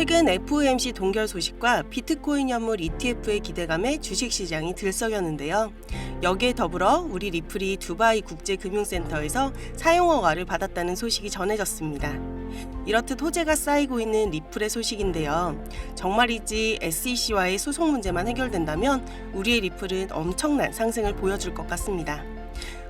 최근 FOMC 동결 소식과 비트코인 현물 ETF의 기대감에 주식시장이 들썩였는데요. 여기에 더불어 우리 리플이 두바이 국제금융센터에서 사용허가를 받았다는 소식이 전해졌습니다. 이렇듯 호재가 쌓이고 있는 리플의 소식인데요. 정말이지 SEC와의 소송 문제만 해결된다면 우리의 리플은 엄청난 상승을 보여줄 것 같습니다.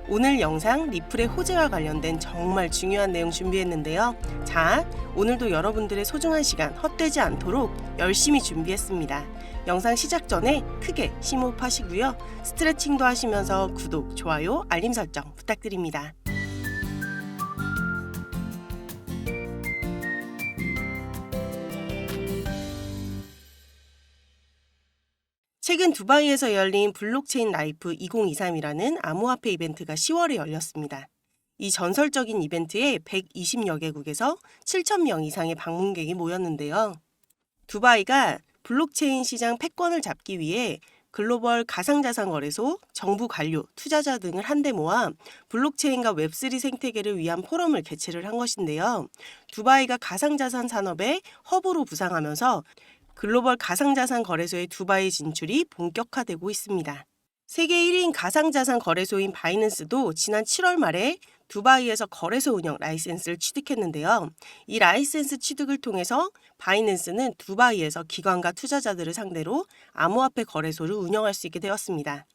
오늘 영상 리플의 호재와 관련된 정말 중요한 내용 준비했는데요. 자, 오늘도 여러분들의 소중한 시간 헛되지 않도록 열심히 준비했습니다. 영상 시작 전에 크게 심호흡하시고요. 스트레칭도 하시면서 구독, 좋아요, 알림 설정 부탁드립니다. 최근 두바이에서 열린 블록체인 라이프 2023이라는 암호화폐 이벤트가 10월에 열렸습니다. 이 전설적인 이벤트에 120여 개국에서 7천 명 이상의 방문객이 모였는데요. 두바이가 블록체인 시장 패권을 잡기 위해 글로벌 가상자산 거래소, 정부 관료, 투자자 등을 한데 모아 블록체인과 웹3 생태계를 위한 포럼을 개최를 한 것인데요. 두바이가 가상자산 산업의 허브로 부상하면서 글로벌 가상자산 거래소의 두바이 진출이 본격화되고 있습니다. 세계 1위인 가상자산 거래소인 바이낸스도 지난 7월 말에 두바이에서 거래소 운영 라이센스를 취득했는데요. 이 라이센스 취득을 통해서 바이낸스는 두바이에서 기관과 투자자들을 상대로 암호화폐 거래소를 운영할 수 있게 되었습니다.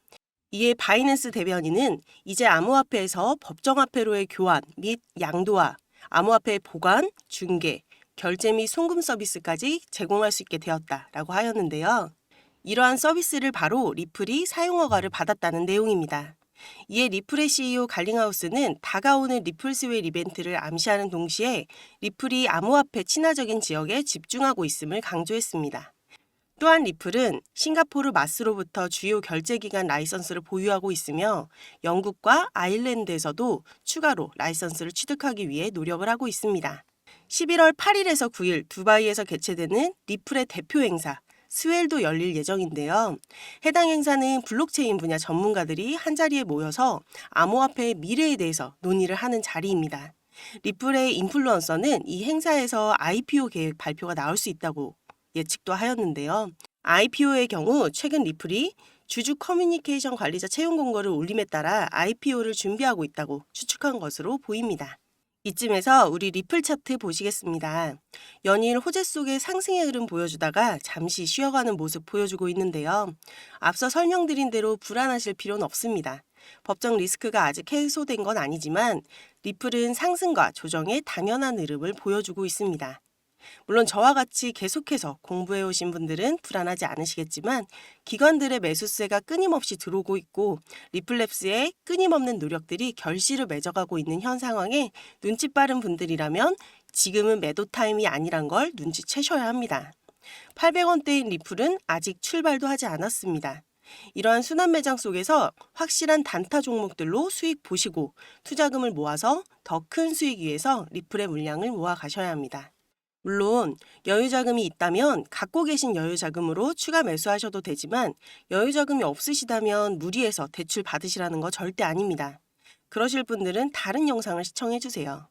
이에 바이낸스 대변인은 이제 암호화폐에서 법정화폐로의 교환 및 양도화, 암호화폐 보관, 중개, 결제 및 송금 서비스까지 제공할 수 있게 되었다라고 하였는데요. 이러한 서비스를 바로 리플이 사용 허가를 받았다는 내용입니다. 이에 리플의 CEO 갈링하우스는 다가오는 리플스웰 이벤트를 암시하는 동시에 리플이 암호화폐 친화적인 지역에 집중하고 있음을 강조했습니다. 또한 리플은 싱가포르 마스로부터 주요 결제기관 라이선스를 보유하고 있으며 영국과 아일랜드에서도 추가로 라이선스를 취득하기 위해 노력을 하고 있습니다. 11월 8일에서 9일 두바이에서 개최되는 리플의 대표 행사 스웰도 열릴 예정인데요. 해당 행사는 블록체인 분야 전문가들이 한자리에 모여서 암호화폐의 미래에 대해서 논의를 하는 자리입니다. 리플의 인플루언서는 이 행사에서 IPO 계획 발표가 나올 수 있다고 예측도 하였는데요. IPO의 경우 최근 리플이 주주 커뮤니케이션 관리자 채용 공고를 올림에 따라 IPO를 준비하고 있다고 추측한 것으로 보입니다. 이쯤에서 우리 리플 차트 보시겠습니다. 연일 호재 속의 상승의 흐름 보여주다가 잠시 쉬어가는 모습 보여주고 있는데요. 앞서 설명드린 대로 불안하실 필요는 없습니다. 법정 리스크가 아직 해소된 건 아니지만 리플은 상승과 조정의 당연한 흐름을 보여주고 있습니다. 물론 저와 같이 계속해서 공부해 오신 분들은 불안하지 않으시겠지만 기관들의 매수세가 끊임없이 들어오고 있고 리플랩스의 끊임없는 노력들이 결실을 맺어가고 있는 현 상황에 눈치 빠른 분들이라면 지금은 매도 타임이 아니란 걸 눈치채셔야 합니다. 800원대인 리플은 아직 출발도 하지 않았습니다. 이러한 순환 매장 속에서 확실한 단타 종목들로 수익 보시고 투자금을 모아서 더 큰 수익 위해서 리플의 물량을 모아 가셔야 합니다. 물론 여유 자금이 있다면 갖고 계신 여유 자금으로 추가 매수하셔도 되지만 여유 자금이 없으시다면 무리해서 대출 받으시라는 거 절대 아닙니다. 그러실 분들은 다른 영상을 시청해 주세요.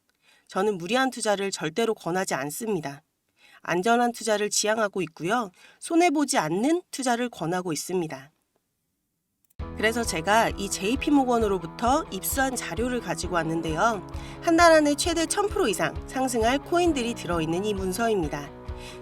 저는 무리한 투자를 절대로 권하지 않습니다. 안전한 투자를 지향하고 있고요. 손해보지 않는 투자를 권하고 있습니다. 그래서 제가 이 JP모건으로부터 입수한 자료를 가지고 왔는데요. 한 달 안에 최대 1000% 이상 상승할 코인들이 들어있는 이 문서입니다.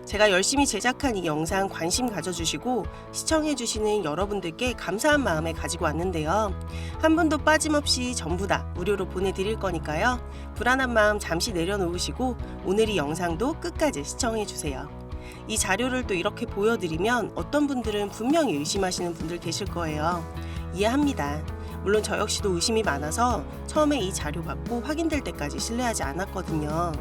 제가 열심히 제작한 이 영상 관심 가져주시고 시청해주시는 여러분들께 감사한 마음에 가지고 왔는데요. 한 분도 빠짐없이 전부 다 무료로 보내드릴 거니까요. 불안한 마음 잠시 내려놓으시고 오늘 이 영상도 끝까지 시청해주세요. 이 자료를 또 이렇게 보여드리면 어떤 분들은 분명히 의심하시는 분들 계실 거예요. 이해합니다. 물론 저 역시도 의심이 많아서 처음에 이 자료 받고 확인될 때까지 신뢰하지 않았거든요.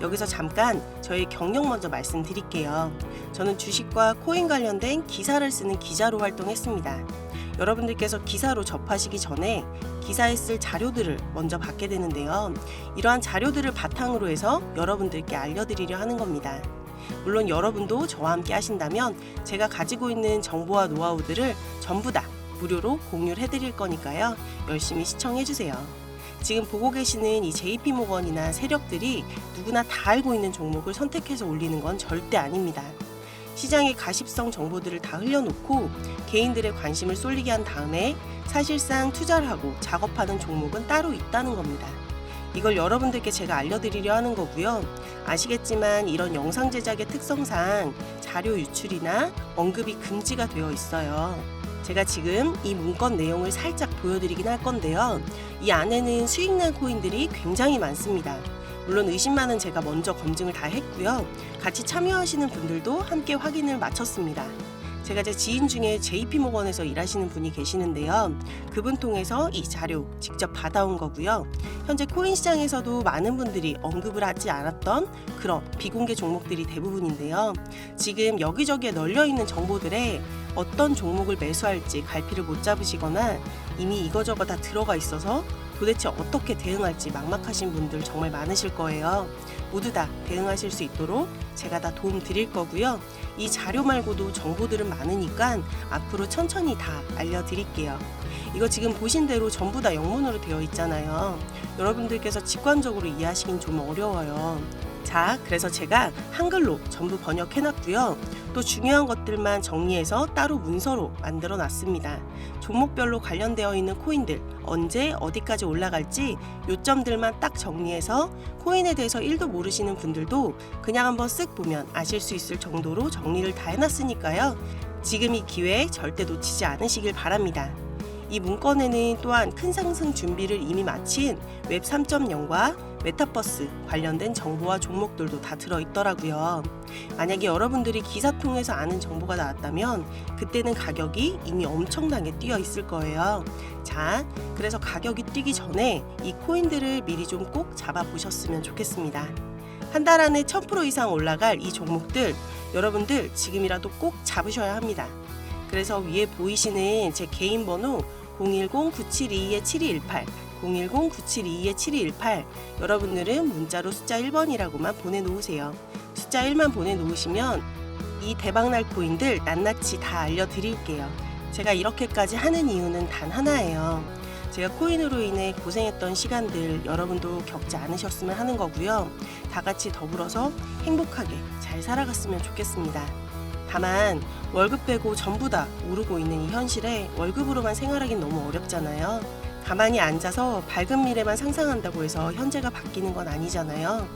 여기서 잠깐 저의 경력 먼저 말씀드릴게요. 저는 주식과 코인 관련된 기사를 쓰는 기자로 활동했습니다. 여러분들께서 기사로 접하시기 전에 기사에 쓸 자료들을 먼저 받게 되는데요. 이러한 자료들을 바탕으로 해서 여러분들께 알려드리려 하는 겁니다. 물론 여러분도 저와 함께 하신다면 제가 가지고 있는 정보와 노하우들을 전부 다 무료로 공유를 해드릴 거니까요. 열심히 시청해주세요. 지금 보고 계시는 이 JP모건이나 세력들이 누구나 다 알고 있는 종목을 선택해서 올리는 건 절대 아닙니다. 시장의 가십성 정보들을 다 흘려놓고 개인들의 관심을 쏠리게 한 다음에 사실상 투자를 하고 작업하는 종목은 따로 있다는 겁니다. 이걸 여러분들께 제가 알려드리려 하는 거고요. 아시겠지만 이런 영상 제작의 특성상 자료 유출이나 언급이 금지가 되어 있어요. 제가 지금 이 문건 내용을 살짝 보여드리긴 할 건데요. 이 안에는 수익난 코인들이 굉장히 많습니다. 물론 의심만은 제가 먼저 검증을 다 했고요. 같이 참여하시는 분들도 함께 확인을 마쳤습니다. 제가 제 지인 중에 JP모건에서 일하시는 분이 계시는데요. 그분 통해서 이 자료 직접 받아온 거고요. 현재 코인 시장에서도 많은 분들이 언급을 하지 않았던 그런 비공개 종목들이 대부분인데요. 지금 여기저기에 널려 있는 정보들에 어떤 종목을 매수할지 갈피를 못 잡으시거나 이미 이거저거 다 들어가 있어서 도대체 어떻게 대응할지 막막하신 분들 정말 많으실 거예요. 모두 다 대응하실 수 있도록 제가 다 도움 드릴 거고요. 이 자료 말고도 정보들은 많으니까 앞으로 천천히 다 알려드릴게요. 이거 지금 보신 대로 전부 다 영문으로 되어 있잖아요. 여러분들께서 직관적으로 이해하시긴 좀 어려워요. 자, 그래서 제가 한글로 전부 번역해 놨고요. 또 중요한 것들만 정리해서 따로 문서로 만들어 놨습니다. 종목별로 관련되어 있는 코인들 언제 어디까지 올라갈지 요점들만 딱 정리해서 코인에 대해서 1도 모르시는 분들도 그냥 한번 쓱 보면 아실 수 있을 정도로 정리를 다 해놨으니까요. 지금 이 기회 절대 놓치지 않으시길 바랍니다. 이 문건에는 또한 큰 상승 준비를 이미 마친 웹 3.0과 메타버스 관련된 정보와 종목들도 다 들어있더라고요. 만약에 여러분들이 기사 통해서 아는 정보가 나왔다면 그때는 가격이 이미 엄청나게 뛰어 있을 거예요. 자, 그래서 가격이 뛰기 전에 이 코인들을 미리 좀 꼭 잡아 보셨으면 좋겠습니다. 한 달 안에 1000% 이상 올라갈 이 종목들 여러분들 지금이라도 꼭 잡으셔야 합니다. 그래서 위에 보이시는 제 개인 번호 010-9722-7218 010-9722-7218 여러분들은 문자로 숫자 1번이라고만 보내놓으세요. 숫자 1만 보내놓으시면 이 대박날 코인들 낱낱이 다 알려드릴게요. 제가 이렇게까지 하는 이유는 단 하나예요. 제가 코인으로 인해 고생했던 시간들 여러분도 겪지 않으셨으면 하는 거고요. 다 같이 더불어서 행복하게 잘 살아갔으면 좋겠습니다. 다만 월급 빼고 전부 다 오르고 있는 이 현실에 월급으로만 생활하긴 너무 어렵잖아요. 가만히 앉아서 밝은 미래만 상상한다고 해서 현재가 바뀌는 건 아니잖아요.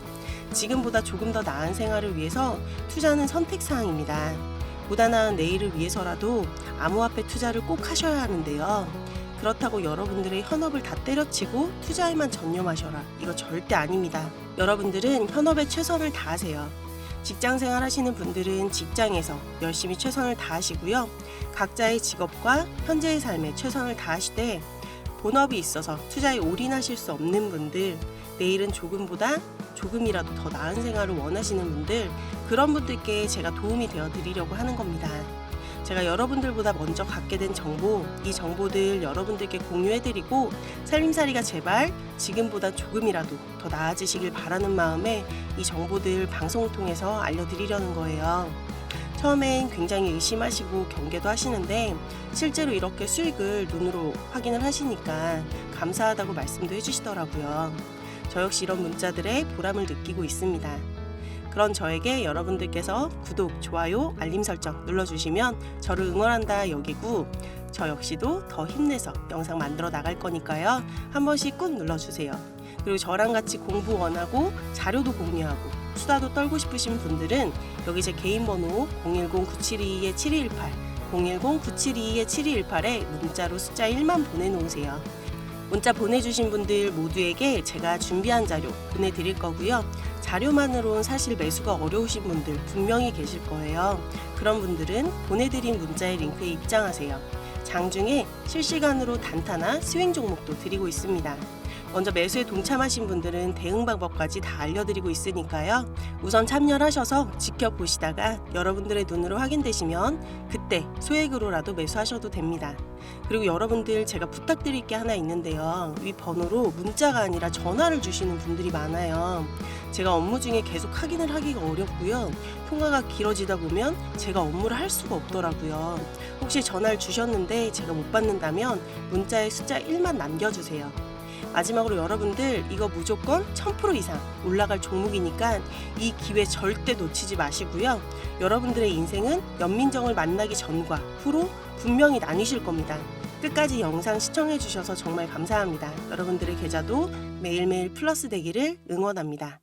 지금보다 조금 더 나은 생활을 위해서 투자는 선택 사항입니다. 보다 나은 내일을 위해서라도 암호화폐 투자를 꼭 하셔야 하는데요. 그렇다고 여러분들의 현업을 다 때려치고 투자에만 전념하셔라. 이거 절대 아닙니다. 여러분들은 현업에 최선을 다하세요. 직장 생활 하시는 분들은 직장에서 열심히 최선을 다하시고요. 각자의 직업과 현재의 삶에 최선을 다하시되 본업이 있어서 투자에 올인하실 수 없는 분들, 내일은 조금보다 조금이라도 더 나은 생활을 원하시는 분들, 그런 분들께 제가 도움이 되어 드리려고 하는 겁니다. 제가 여러분들보다 먼저 갖게 된 정보, 이 정보들 여러분들께 공유해드리고 살림살이가 제발 지금보다 조금이라도 더 나아지시길 바라는 마음에 이 정보들 방송을 통해서 알려드리려는 거예요. 처음엔 굉장히 의심하시고 경계도 하시는데 실제로 이렇게 수익을 눈으로 확인을 하시니까 감사하다고 말씀도 해주시더라고요. 저 역시 이런 문자들에 보람을 느끼고 있습니다. 그런 저에게 여러분들께서 구독, 좋아요, 알림 설정 눌러주시면 저를 응원한다 여기고 저 역시도 더 힘내서 영상 만들어 나갈 거니까요. 한 번씩 꾹 눌러주세요. 그리고 저랑 같이 공부 원하고 자료도 공유하고 수다도 떨고 싶으신 분들은 여기 제 개인 번호 010-9722-7218 010-9722-7218에 문자로 숫자 1만 보내놓으세요. 문자 보내주신 분들 모두에게 제가 준비한 자료 보내드릴 거고요. 자료만으로는 사실 매수가 어려우신 분들 분명히 계실 거예요. 그런 분들은 보내드린 문자의 링크에 입장하세요. 장중에 실시간으로 단타나 스윙 종목도 드리고 있습니다. 먼저 매수에 동참하신 분들은 대응 방법까지 다 알려드리고 있으니까요. 우선 참여를 하셔서 지켜보시다가 여러분들의 눈으로 확인되시면 그때 소액으로라도 매수하셔도 됩니다. 그리고 여러분들 제가 부탁드릴 게 하나 있는데요. 위 번호로 문자가 아니라 전화를 주시는 분들이 많아요. 제가 업무 중에 계속 확인을 하기가 어렵고요. 통화가 길어지다 보면 제가 업무를 할 수가 없더라고요. 혹시 전화를 주셨는데 제가 못 받는다면 문자에 숫자 1만 남겨주세요. 마지막으로 여러분들 이거 무조건 1000% 이상 올라갈 종목이니까 이 기회 절대 놓치지 마시고요. 여러분들의 인생은 연민정을 만나기 전과 후로 분명히 나뉘실 겁니다. 끝까지 영상 시청해 주셔서 정말 감사합니다. 여러분들의 계좌도 매일매일 플러스 되기를 응원합니다.